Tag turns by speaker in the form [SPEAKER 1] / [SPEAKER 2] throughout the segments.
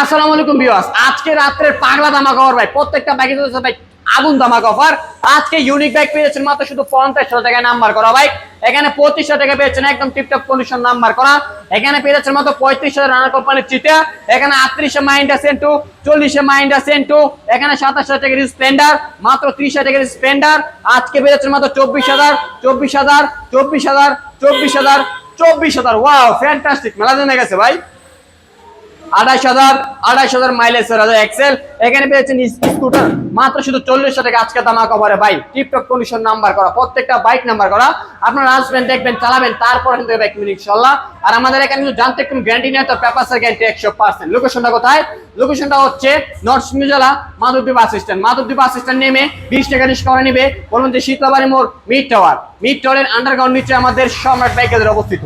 [SPEAKER 1] আসসালামু আলাইকুম ভিউয়ার্স। আজকে রাত্রের পাগলা ধামাকা অফার ভাই, প্রত্যেকটা বাইকে চলছে ভাই আগুন ধামাকা অফার আজকে ইউনিক বাইক পেয়েছেন মাত্র শুধু পঞ্চাশ টাকায় নাম্বার করা ভাই। এখানে পঁচিশশো টাকা পেয়েছেন একদম টিপটপ কন্ডিশন নাম্বার করা। এখানে পেয়েছেন মাত্র হাজার রানার কোম্পানির চিটা এখানে আটত্রিশে মাইন্ডা সেন্টু চল্লিশে মাইন্ডা সেন্টু, এখানে সাতাশ হাজার টাকার স্প্লেন্ডার মাত্র ত্রিশ টাকার স্প্লেন্ডার আজকে পেয়েছেন মাত্র চব্বিশ হাজার চব্বিশ হাজার চব্বিশ হাজার চব্বিশ হাজার চব্বিশ হাজার। ওয়াও ফ্যান্টাস্টিক মেলা জমে গেছে ভাই। আঠাশ হাজার আঠাশ হাজার মাইলেজ এক্সেল এখানে পেয়েছেন স্কুটার মাত্র শুধু চল্লিশশো টাকা আজকে দামা কভারে ভাই টিপটপ কন্ডিশন নাম্বার করা, প্রত্যেকটা বাইক নাম্বার করা। আপনারা আসবেন, দেখবেন, চালাবেন, তারপর কিন্তু বাইক ইনশাল্লাহ আর আমাদের এখানে কিন্তু জানতে একটু গ্যারান্টি নেই, তো পেপারসের গ্যারান্টি একশো পার্সেন্ট লোকেশনটা কোথায়? লোকেশনটা হচ্ছে north মিজলা Madhabdwip bus stand Madhabdwip bus stand নেমে বিশ টাকা করে নেবে। বলুন যে শীতলাবাড়ি মোড় মিড টাওয়ার মিড টাওয়ারের আন্ডারগ্রাউন্ড নিচে আমাদের সম্রাট বাইকের অবস্থিত।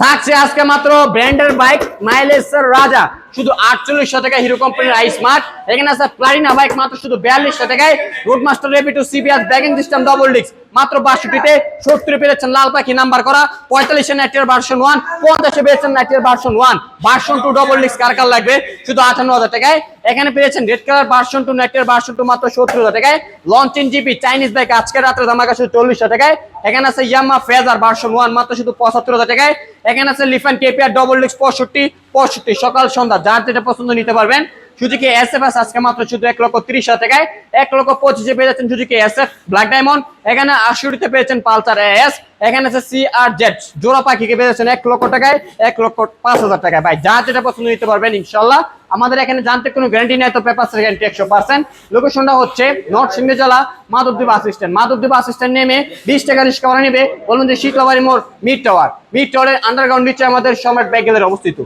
[SPEAKER 1] থাকছে আজকে মাত্র ব্র্যান্ডের বাইক মাইলেজ রাজা। শুধু আটচল্লিশশো টাকায় হিরো কোম্পানির আই স্মার্ট এখানে আছে প্লারিনা বাইক মাত্র শুধু বিয়াল্লিশশো টাকায়। রোড মাস্টার রেপিটু সিবিআর ব্যাগিং সিস্টেম ডবল ডিস্ক মাত্র বাষট্টিতে। সত্তর পেয়েছেন লাল পাখি নাম্বার করা। পঁয়তাল্লিশে নাইটের ভার্সন ওয়ান পঞ্চাশে পেয়েছেন নাইটের version one version two double disc কার কার লাগবে? শুধু আটান্ন হাজার টাকায়। এখানে পেয়েছেন রেড কালার ভার্সন টু নাইটের ভার্সন টু মাত্র সত্তর হাজার টাকায়। লঞ্চিন জিপি চাইনিজ বাইক আজকে রাত্রে ধামাকা শুধু চল্লিশশো টাকায়। এখানে আছে ইয়ামা ফেজার ভার্সন ওয়ান মাত্র শুধু পঁচাত্তর হাজার টাকায়। এখানে আছে লিফান কেপিআর ডবল ডিস্ক পঁয়ষট্টি পঁয়ষট্টি, সকাল সন্ধ্যা যার যেটা পছন্দ নিতে পারবেন, সুজুকি এস এফ আজকে মাত্র শুধু এক লক্ষ তিরিশ হাজার টাকায়। এক লক্ষ পঁচিশে পেয়ে যাচ্ছেন Suzuki S F black diamond এখানে আশুরিতে পেয়েছেন পালসার এস এখানে আছে সি আর জেড জোড়া পাখিকে পেয়েছেন এক লক্ষ টাকায়, এক লক্ষ পাঁচ হাজার টাকায়। ভাই যা যেটা পছন্দ নিতে পারবেন ইনশাল্লাহ আমাদের এখানে জানতে কোনো গ্যারান্টি নেই, তো পেপার গ্যারান্টি একশো পার্সেন্ট লোকেশনটা হচ্ছে north Singhajala Madhabdwip assistant Madhabdwip assistant নেমে বিশ টাকা রিক্সা করে নেবে। বলুন যে শীতলাবাড়ি মোড়, মিড টাওয়ার মিড টাওয়ারের আন্ডারগ্রাউন্ড নিচে আমাদের সম্রাট ব্যাগেলের অবস্থিত।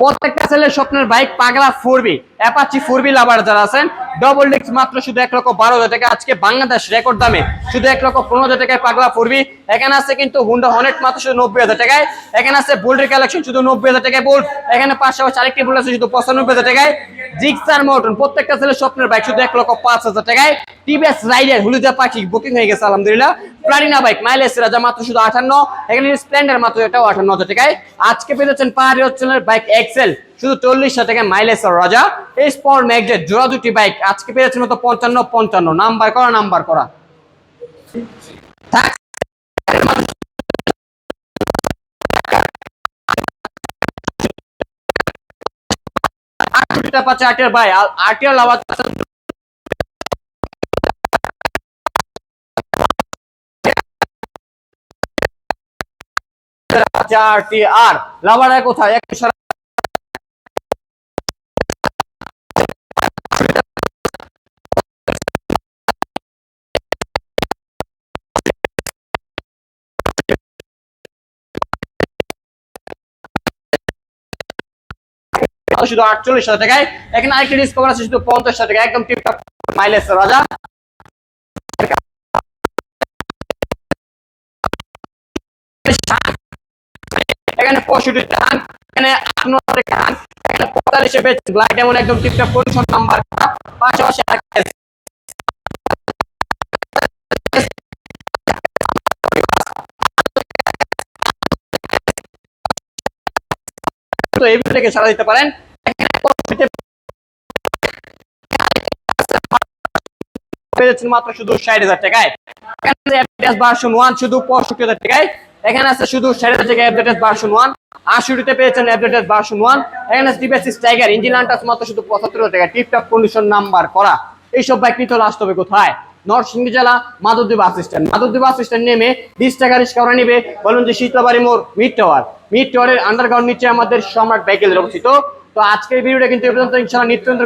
[SPEAKER 1] প্রত্যেকটা ছেলের স্বপ্নের বাইক পাগলা ফোরবি অ্যাপাচি ফোরবি লাভার যারা আছেন ডবল ডিক্স মাত্র শুধু এক লক্ষ বারো হাজার টাকা, আজকে বাংলাদেশ রেকর্ড দামে শুধু এক লক্ষ পনেরো হাজার টাকায় পাগলা ফোরবি। এখানে আছে কিন্তু হুন্ডা হনেট মাত্র শুধু নব্বই হাজার টাকায়। এখানে আছে বোল্ডের কালেকশন শুধু নব্বই হাজার টাকায় বোল্ড এখানে পাশাপাশি আরেকটি বোল্ড আছে শুধু পঁচানব্বই হাজার টাকায়। জিক্সার মোটন প্রত্যেকটা ছেলের স্বপ্নের বাইক শুধু এক লক্ষ পাঁচ হাজার টাকায় টিভিএস রাইডার হুলিদা পাখি বুকিং হয়ে গেছে, আলহামদুলিল্লাহ। প্লাটিনা বাইক মাইলেজ রাজা মাত্র শুধু আঠান্ন এখানে স্প্লেন্ডার মাত্র এটাও আঠান্ন হাজার টাকায়। আজকে পেয়েছেন পাহাড়ি অঞ্চলের বাইক এক্সেল শুধু চল্লিশ হাজার টাকায় মাইলেজ রাজা। এই স্পর ম্যাগজেট জোড়া দুটি বাইক আজকে পেয়েছেন মতো পঞ্চান্ন পঞ্চান্ন, নাম্বার করা নাম্বার করা। আটটা পাচ্ছে আটের ভাই আটের লাভ চারটি আর লাভারা কোথায়? একটু সারা শুধু আটচল্লিশ হাজার টাকায়। এখানে আরেকটি ডিসকাউন্ট আছে, শুধু পঞ্চাশ হাজার টাকা একদম মাইলেজ রাজা সারা দিতে পারেন। পেয়েছেন মাত্র শুধু ষাট হাজার টাকায়। ভার্সন ওয়ান শুধু পঁয়ষট্টি হাজার টাকায়। এখানে আছে শুধু ষাট হাজার ভার্সন ওয়ান আশুরিতে পেয়েছেন ভার্সন ওয়ান এখানে টাইগার মাত্র শুধু পঁচাত্তর হাজার টিপটপ কন্ডিশন নাম্বার করা। এইসব বাইক নিতে হলে আসতে হবে কোথায়? জেলা বাস স্ট্যান্ড বাস স্ট্যান্ড নেমে বিশ টাকা করে নিবে। বলুন যে শীতলাবাড়ি মোড় মিড টাওয়ার মিড টাওয়ারের আন্ডারগ্রাউন্ড নিচে আমাদের সম্রাট বাইকেলের অবস্থিত। তো আজকের ভিডিওটা কিন্তু এ পর্যন্ত।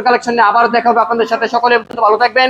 [SPEAKER 1] কালেকশন নিয়ে আবারও দেখা হবে আপনাদের সাথে। সকলে ভালো থাকবেন।